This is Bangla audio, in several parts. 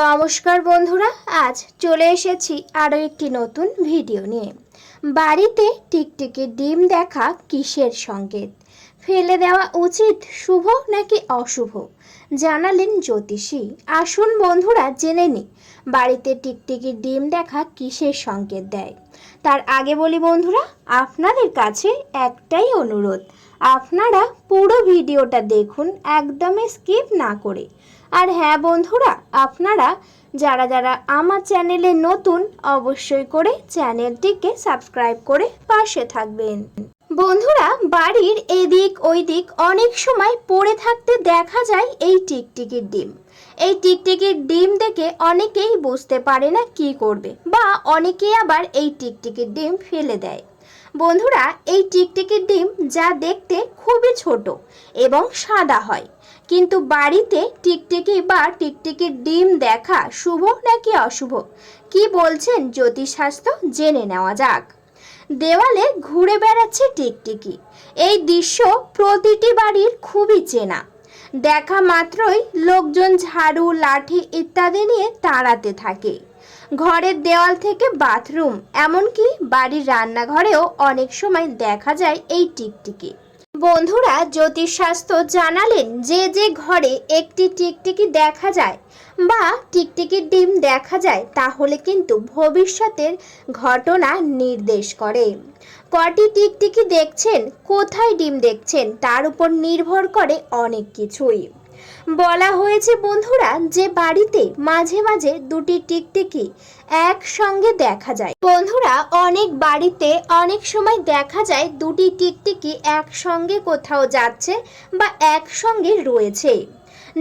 নমস্কার বন্ধুরা, আজ চলে এসেছি আরও একটি নতুন ভিডিও নিয়ে। বাড়িতে টিকটিকি ডিম দেখা কিসের সংকেত ফেলে দেওয়া উচিত শুভ নাকি অশুভ? জানালেন জ্যোতিষী। আসুন বন্ধুরা, জেনে নি বাড়িতে টিকটিকি ডিম দেখা কিসের সংকেত দেয়? তার আগে বলি বন্ধুরা, আপনাদের কাছে একটাই অনুরোধ, আপনারা পুরো ভিডিওটা দেখুন, একদমই স্কিপ না করে। আর হ্যাঁ বন্ধুরা, আপনারা যারা যারা আমার চ্যানেলে নতুন, অবশ্যই করে চ্যানেলটিকে সাবস্ক্রাইব করে পাশে থাকবেন। বন্ধুরা, বাড়ির এদিক ওই দিক অনেক সময় পড়ে থাকতে দেখা যায় এই টিকটিকির ডিম। এই টিকটিকির ডিম দেখে অনেকেই বুঝতে পারে না কি করবে বা অনেকেই আবার এই টিকটিকির ডিম ফেলে দেয়। বন্ধুরা, এই টিকটিকির ডিম যা দেখতে খুবই ছোট এবং সাদা হয়। কিন্তু বাড়িতে টিকটিকি বা টিকটিকির ডিম দেখা শুভ নাকি অশুভ? কি বলছেন জ্যোতিষশাস্ত্র? জেনে নেওয়া যাক। দেওয়ালে ঘুরে বেড়াচ্ছে টিকটিকি। এই দৃশ্য প্রতিটি বাড়ির খুবই চেনা। দেখা মাত্রই লোকজন ঝাড়ু, লাঠি ইত্যাদি নিয়ে তাড়াতে থাকে। ঘরের দেওয়াল থেকে বাথরুম, এমনকি বাড়ির রান্নাঘরেও অনেক সময় দেখা যায় এই টিকটিকি। বন্ধুরা, জ্যোতিষশাস্ত্র জানালেন যে যে ঘরে একটি টিকটিকি দেখা যায় বা টিকটিকির ডিম দেখা যায়, তাহলে কিন্তু ভবিষ্যতের ঘটনা নির্দেশ করে। কটি টিকটিকি দেখছেন, কোথায় ডিম দেখছেন, তার উপর নির্ভর করে অনেক কিছুই। বলা হয়েছে, বন্ধুরা, যে বাড়িতে মাঝে মাঝে দুটি টিকটিকি একসঙ্গে দেখা যায়। বন্ধুরা, অনেক বাড়িতে অনেক সময় দেখা যায় দুটি টিকটিকি একসঙ্গে কোথাও যাচ্ছে বা একসঙ্গে রয়েছে।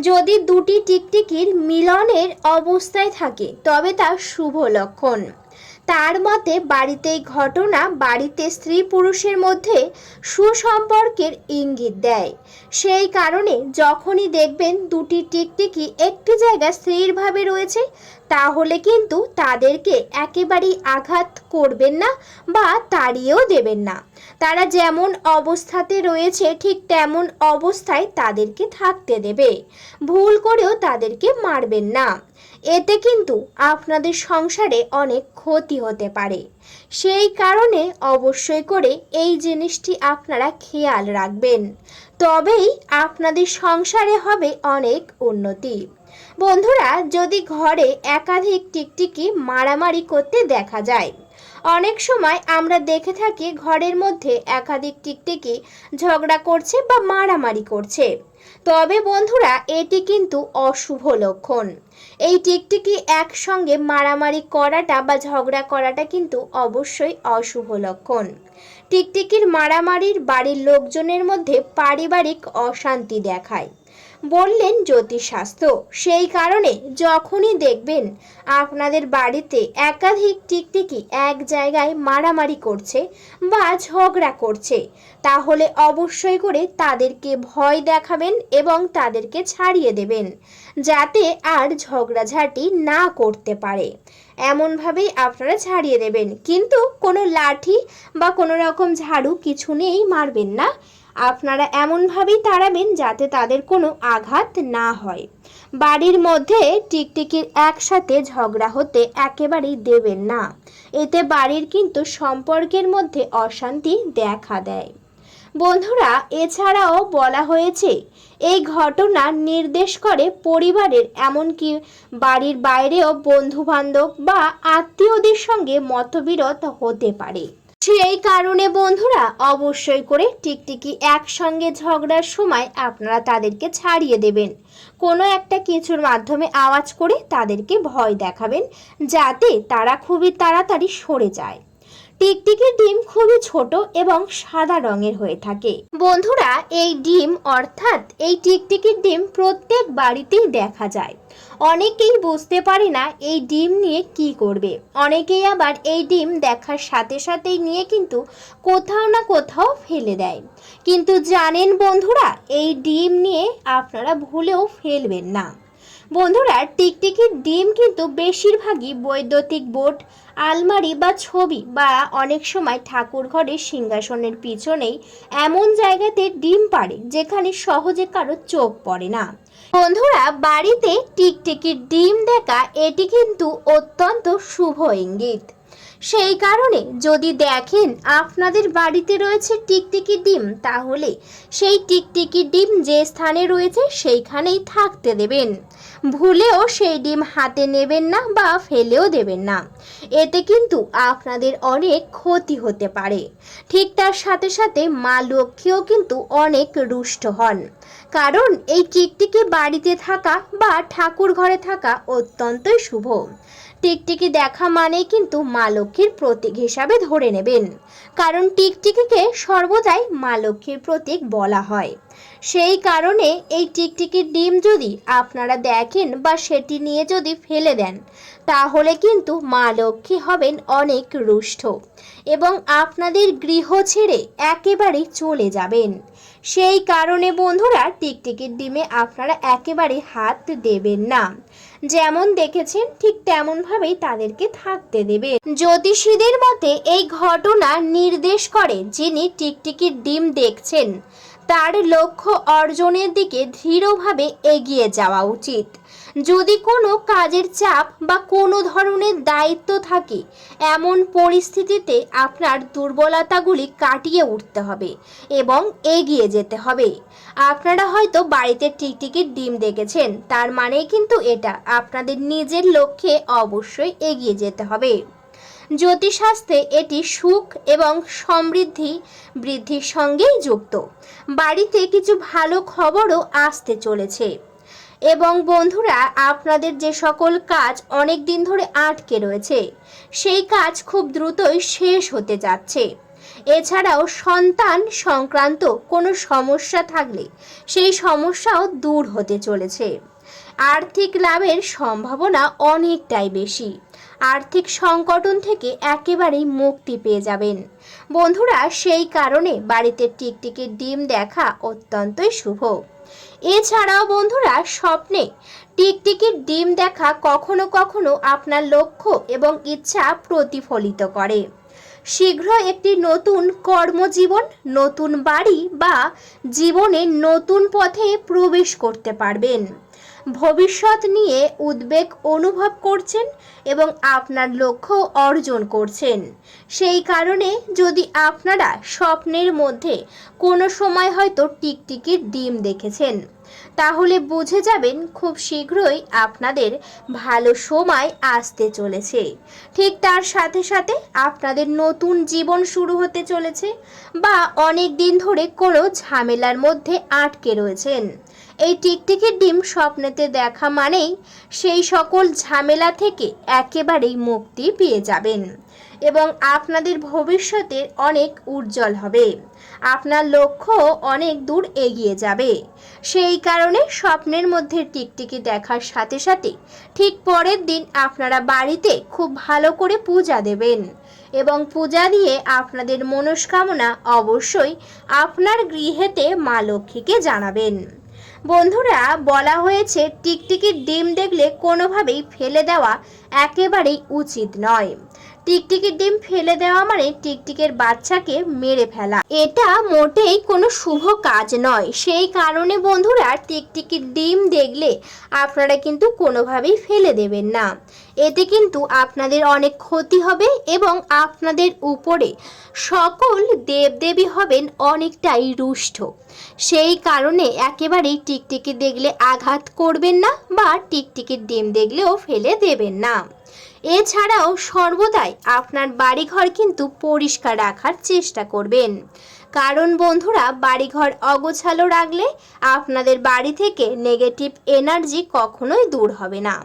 যদি দুটি টিকটিকির মিলনের অবস্থায় থাকে, তবে তা শুভ লক্ষণ। তার মতে বাড়িতে এই ঘটনা বাড়িতে স্ত্রী পুরুষের মধ্যে সুসম্পর্কের ইঙ্গিত দেয়। সেই কারণে যখনই দেখবেন দুটি টিকটিকি একটি জায়গায় স্থিরভাবে রয়েছে, তাহলে কিন্তু তাদেরকে একেবারেই আঘাত করবেন না বা তাড়িয়েও দেবেন না। তারা যেমন অবস্থাতে রয়েছে, ঠিক তেমন অবস্থায় তাদেরকে থাকতে দেবে। ভুল করেও তাদেরকে মারবেন না। এতে কিন্তু আপনাদের সংসারে অনেক ক্ষতি হতে পারে। সেই কারণে অবশ্যই করে এই জিনিসটি আপনারা খেয়াল রাখবেন। তবেই আপনাদের সংসারে হবে অনেক উন্নতি। বন্ধুরা, যদি ঘরে একাধিক টিকটিকি মারামারি করতে দেখা যায়, অনেক সময় আমরা দেখে থাকি ঘরের মধ্যে একাধিক টিকটিকি ঝগড়া করছে বা মারামারি করছে। তবে বন্ধুরা, এটি কিন্তু অশুভ লক্ষণ। এই টিকটিকি একসঙ্গে মারামারি করাটা বা ঝগড়া করাটা কিন্তু অবশ্যই অশুভ লক্ষণ। টিকটিকির মারামারির বাড়ির লোকজনের মধ্যে পারিবারিক অশান্তি দেখায়। বললেন, জ্যোতিষশাস্ত্র, সেই কারণে যখনই দেখবেন আপনাদের বাড়িতে একাধিক টিকটিকি এক জায়গায় মারামারি করছে বা ঝগড়া করছে, তাহলে অবশ্যই করে তাদেরকে ভয় দেখাবেন এবং তাদেরকে ছাড়িয়ে দেবেন, যাতে আর ঝগড়াঝাটি না করতে পারে। এমনভাবেই আপনারা ছাড়িয়ে দেবেন। কিন্তু কোনো লাঠি বা কোনো রকম ঝাড়ু কিছু নিয়েই মারবেন না। আপনারা এমনভাবেই তাড়াবেন যাতে তাদের কোনো আঘাত না হয়। বাড়ির মধ্যে টিকটিকির একসাথে ঝগড়া হতে একেবারেই দেবেন না। এতে বাড়ির কিন্তু সম্পর্কের মধ্যে অশান্তি দেখা দেয়। বন্ধুরা, এছাড়াও বলা হয়েছে, এই ঘটনা নির্দেশ করে পরিবারের, এমনকি বাড়ির বাইরেও বন্ধু বান্ধব বা আত্মীয়দের সঙ্গে মতবিরোধ হতে পারে। সেই কারণে বন্ধুরা অবশ্যই করে টিকটিকি একসঙ্গে ঝগড়ার সময় আপনারা তাদেরকে ছাড়িয়ে দেবেন। কোনো একটা কিছুর মাধ্যমে আওয়াজ করে তাদেরকে ভয় দেখাবেন, যাতে তারা খুবই তাড়াতাড়ি সরে যায়। টিকটিকির ডিম খুবই ছোট এবং সাদা রঙের হয়ে থাকে। বন্ধুরা, এই ডিম অর্থাৎ এই টিকটিকির ডিম প্রত্যেক বাড়িতেই দেখা যায়। অনেকেই বুঝতে পারে না এই ডিম নিয়ে কি করবে। অনেকেই আবার এই ডিম দেখার সাথে সাথেই নিয়ে কিন্তু কোথাও না কোথাও ফেলে দেয়। কিন্তু জানেন বন্ধুরা, এই ডিম নিয়ে আপনারা ভুলেও ফেলবেন না। বন্ধুরা, টিকটিকির ডিম কিন্তু বেশিরভাগই বৈদ্যুতিক বোর্ড আলমারি বা ছবি বা অনেক সময় ঠাকুর ঘরের সিংহাসনের পিছনেই এমন জায়গাতে ডিম পাড়ে যেখানে সহজে কারও চোখ পড়ে না। বন্ধুরা, বাড়িতে টিকটিকির ডিম দেখা, এটি কিন্তু অত্যন্ত শুভ ইঙ্গিত। সেই কারণে যদি দেখেন আপনাদের বাড়িতে রয়েছে টিকটিকি ডিম, তাহলে সেই টিকটিকি ডিম যে স্থানে রয়েছে সেইখানেই থাকতে দেবেন। ভুলেও সেই ডিম হাতে নেবেন না বা ফেলেও দেবেন না। এতে কিন্তু আপনাদের অনেক ক্ষতি হতে পারে। ঠিক তার সাথে সাথে মা লক্ষ্মীও কিন্তু অনেক রুষ্ট হন। কারণ এই টিকটিকি বাড়িতে থাকা বা ঠাকুর ঘরে থাকা অত্যন্তই শুভ। টিকটিকি দেখা মানেই কিন্তু মা লক্ষ্মীর প্রতীক হিসাবে ধরে নেবেন। কারণ টিকটিকিকে সর্বদাই মা লক্ষ্মীর প্রতীক বলা হয়। সেই কারণে এই টিকটিকির ডিম যদি আপনারা দেখেন বা সেটি নিয়ে যদি ফেলে দেন, তাহলে কিন্তু মা লক্ষ্মী হবেন অনেক রুষ্ট এবং আপনাদের গৃহ ছেড়ে একেবারে চলে যাবেন। সেই কারণে বন্ধুরা, টিকটিকির ডিমে আপনারা একেবারে হাত দেবেন না। যেমন দেখেছেন, ঠিক তেমনভাবেই তাদেরকে থাকতে দেবে। জ্যোতিষীদের মতে, এই ঘটনা নির্দেশ করে যিনি টিকটিকির ডিম দেখছেন, তার লক্ষ্য অর্জনের দিকে দৃঢ়ভাবে এগিয়ে যাওয়া উচিত। যদি কোনো কাজের চাপ বা কোনো ধরনের দায়িত্ব থাকে, এমন পরিস্থিতিতে আপনার দুর্বলতাগুলি কাটিয়ে উঠতে হবে এবং এগিয়ে যেতে হবে। আপনারা হয়তো বাড়িতে টিকটিকির ডিম দেখেছেন, তার মানে কিন্তু এটা, আপনাদের নিজের লক্ষ্যে অবশ্যই এগিয়ে যেতে হবে। জ্যোতিষশাস্ত্রে এটি সুখ এবং সমৃদ্ধি বৃদ্ধির সঙ্গেই যুক্ত। বাড়িতে কিছু ভালো খবরও আসতে চলেছে। এবং বন্ধুরা, আপনাদের যে সকল কাজ অনেক দিন ধরে আটকে রয়েছে, সেই কাজ খুব দ্রুতই শেষ হতে যাচ্ছে। এছাড়াও সন্তান সংক্রান্ত কোনো সমস্যা থাকলে সেই সমস্যাও দূর হতে চলেছে। আর্থিক লাভের সম্ভাবনা অনেকটাই বেশি। আর্থিক সংকটন থেকে একেবারেই মুক্তি পেয়ে যাবেন। বন্ধুরা, সেই কারণে বাড়িতে টিকটিকির ডিম দেখা অত্যন্তই শুভ। এছাড়াও বন্ধুরা, স্বপ্নে টিকটিকির ডিম দেখা কখনো কখনো আপনার লক্ষ্য এবং ইচ্ছা প্রতিফলিত করে। শীঘ্র একটি নতুন কর্মজীবন, নতুন বাড়ি বা জীবনে নতুন পথে প্রবেশ করতে পারবেন। ভবিষ্যৎ নিয়ে উদ্বেগ অনুভব করছেন এবং আপনার লক্ষ্য অর্জন করছেন। সেই কারণে যদি আপনারা স্বপ্নের মধ্যে কোনো সময় হয়তো টিকটিকির ডিম দেখেছেন, তাহলে বুঝে যাবেন খুব শীঘ্রই আপনাদের ভালো সময় আসতে চলেছে। ঠিক তার সাথে সাথে আপনাদের নতুন জীবন শুরু হতে চলেছে বা অনেক দিন ধরে কোনো ঝামেলার মধ্যে আটকে রয়েছেন। এই টিকটিকির ডিম স্বপ্নেতে দেখা মানেই সেই সকল ঝামেলা থেকে একেবারেই মুক্তি পেয়ে যাবেন। এবং আপনাদের ভবিষ্যতে অনেক উজ্জ্বল হবে। আপনার লক্ষ্য অনেক দূর এগিয়ে যাবে। সেই কারণে স্বপ্নের মধ্যে টিকটিকি দেখার সাথে সাথে ঠিক পরের দিন আপনারা বাড়িতে খুব ভালো করে পূজা দেবেন। এবং পূজা দিয়ে আপনাদের মনস্কামনা অবশ্যই আপনার গৃহেতে মা লক্ষ্মীকে জানাবেন। বন্ধুরা, বলা হয়েছে টিকটিকির ডিম দেখলে কোনোভাবেই ফেলে দেওয়া একেবারেই উচিত নয়। টিকটিকির ডিম ফেলে দেওয়া মানে টিকটিকের বাচ্চাকে মেরে ফেলা। এটা মোটেই কোনো শুভ কাজ নয়। সেই কারণে বন্ধুরা টিকটিকির ডিম দেখলে আপনারা কিন্তু কোনোভাবেই ফেলে দেবেন না। এতে কিন্তু আপনাদের অনেক ক্ষতি হবে এবং আপনাদের উপরে সকল দেবদেবী হবেন অনেকটাই রুষ্ট। সেই কারণে একেবারেই টিকটিকি দেখলে আঘাত করবেন না বা টিকটিকির ডিম দেখলেও ফেলে দেবেন না। এছাড়াও সর্বদাই আপনার বাড়িঘর কিন্তু পরিষ্কার রাখার চেষ্টা করবেন। কারণ বন্ধুরা, বাড়িঘর অগোছালো রাখলে আপনাদের বাড়ি থেকে নেগেটিভ এনার্জি কখনোই দূর হবে না।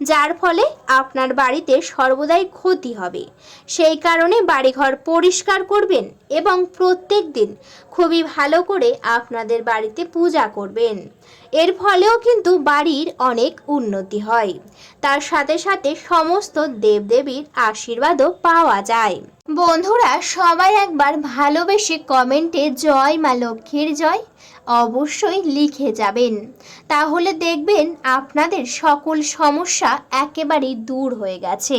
যার ফলে আপনার বাড়িতে সর্বদাই ক্ষতি হবে। সেই কারণে বাড়িঘর পরিষ্কার করবেন এবং প্রত্যেক দিন খুবই ভালো করে আপনাদের বাড়িতে পূজা করবেন। এর ফলেও কিন্তু বাড়ির অনেক উন্নতি হয়। তার সাথে সাথে সমস্ত দেবদেবীর আশীর্বাদও পাওয়া যায়। বন্ধুরা, সবাই একবার ভালোবেসে কমেন্টে জয় মা লক্ষ্মীর জয় অবশ্যই লিখে যাবেন। তাহলে দেখবেন আপনাদের সকল সমস্যা একেবারেই দূর হয়ে গেছে।